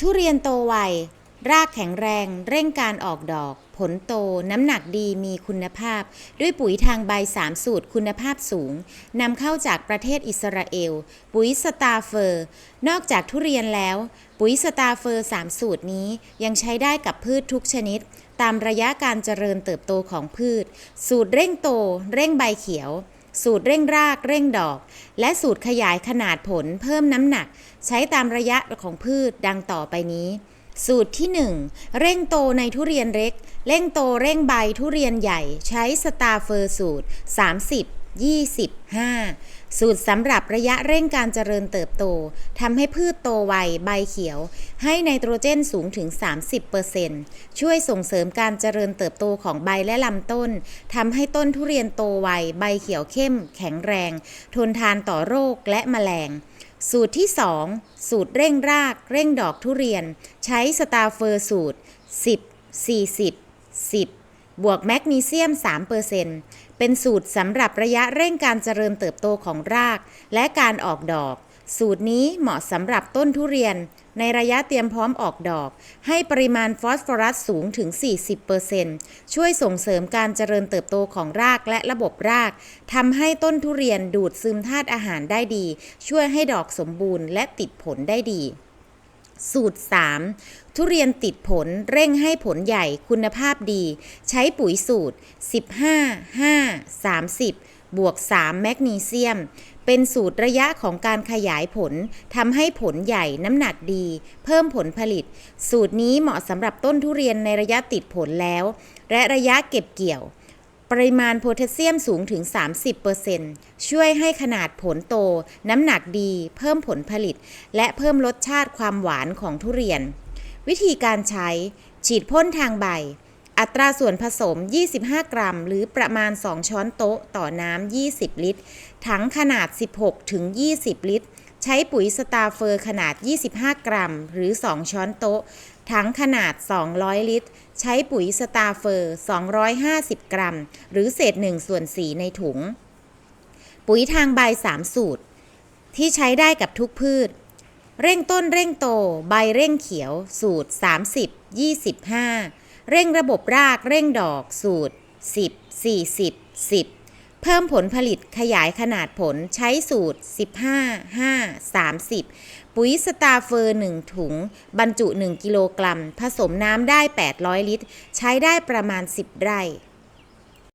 ทุเรียนโตไว รากแข็งแรง เร่งการออกดอก ผลโต น้ำหนักดีมีคุณภาพ ด้วยปุ๋ยทางใบ3สูตรคุณภาพสูงนำเข้าจากประเทศอิสราเอล ปุ๋ยสตาเฟอร์ นอกจากทุเรียนแล้ว ปุ๋ยสตาเฟอร์3สูตรนี้ยังใช้ได้กับพืชทุกชนิด ตามระยะการเจริญเติบโตของพืช สูตรเร่งโต เร่งใบเขียว สูตรเร่งรากเร่งดอก และสูตรขยายขนาดผลเพิ่มน้ำหนัก ใช้ตามระยะของพืชดังต่อไปนี้ สูตรที่ 1 เร่งโตในทุเรียนเล็ก เร่งโตเร่งใบทุเรียนใหญ่ ใช้สตาร์เฟอร์สูตร 30 25 สูตรสำหรับระยะเร่งการเจริญเติบโตทำให้พืชโตไวใบเขียว ให้ไนโตรเจนสูงถึง 30%ช่วยส่งเสริมการเจริญเติบโตของใบและลำต้นทำให้ต้นทุเรียนโตไวใบเขียวเข้ม แข็งแรง ทนทานต่อโรคและแมลงสูตรที่ 2 สูตรเร่งราก เร่งดอกทุเรียน ใช้สตาร์เฟอร์สูตร 10 40 10 บวกแมกนีเซียม 3%เป็นสูตรสำหรับระยะเร่งการเจริญเติบโตของราก และการออกดอก สูตรนี้เหมาะสำหรับต้นทุเรียน ในระยะเตรียมพร้อมออกดอก ให้ปริมาณฟอสฟอรัสสูงถึง 40%ช่วยส่งเสริมการเจริญเติบโตของรากและระบบรากทำให้ต้นทุเรียนดูดซึมธาตุอาหารได้ดี ช่วยให้ดอกสมบูรณ์และติดผลได้ดี สูตร 3 ทุเรียนติดผลเร่งให้ผลใหญ่คุณภาพดี ใช้ปุ๋ยสูตร 15 5 30 บวก 3 แมกนีเซียม เป็นสูตรระยะของการขยายผลทำให้ผลใหญ่น้ำหนักดี เพิ่มผลผลิต สูตรนี้เหมาะสำหรับต้นทุเรียนในระยะติดผลแล้ว และระยะเก็บเกี่ยว ปริมาณโพแทสเซียมสูงถึง 30%ช่วยให้ขนาดผลโต น้ำหนักดี เพิ่มผลผลิต และเพิ่มรสชาติความหวานของทุเรียน วิธีการใช้ ฉีดพ่นทางใบ อัตราส่วนผสม 25 กรัม หรือประมาณ 2 ช้อนโต๊ะ ต่อน้ำ 20 ลิตร ถังขนาด 16ถึง20 ลิตร ใช้ปุ๋ยสตาเฟอร์ขนาด 25 กรัม หรือ 2 ช้อนโต๊ะ ถังขนาด 200 ลิตร ใช้ปุ๋ยสตาเฟอร์ 250 กรัม หรือเศษ1ส่วน4ในถุง ปุ๋ยทางใบ 3 สูตร ที่ใช้ได้กับทุกพืช เร่งต้นเร่งโต ใบเร่งเขียว สูตร 30 25 เร่งระบบรากเร่งดอกสูตร 10 40 10 พิ่มผลผลิตขยายขนาดผลใช้สูตร 15 5 30 ปุ๋ยสตาเฟอร์ 1 ถุง บรรจุ 1 กิโลกรัม ผสมน้ำได้ 800 ลิตร ใช้ได้ประมาณ 10 ไร่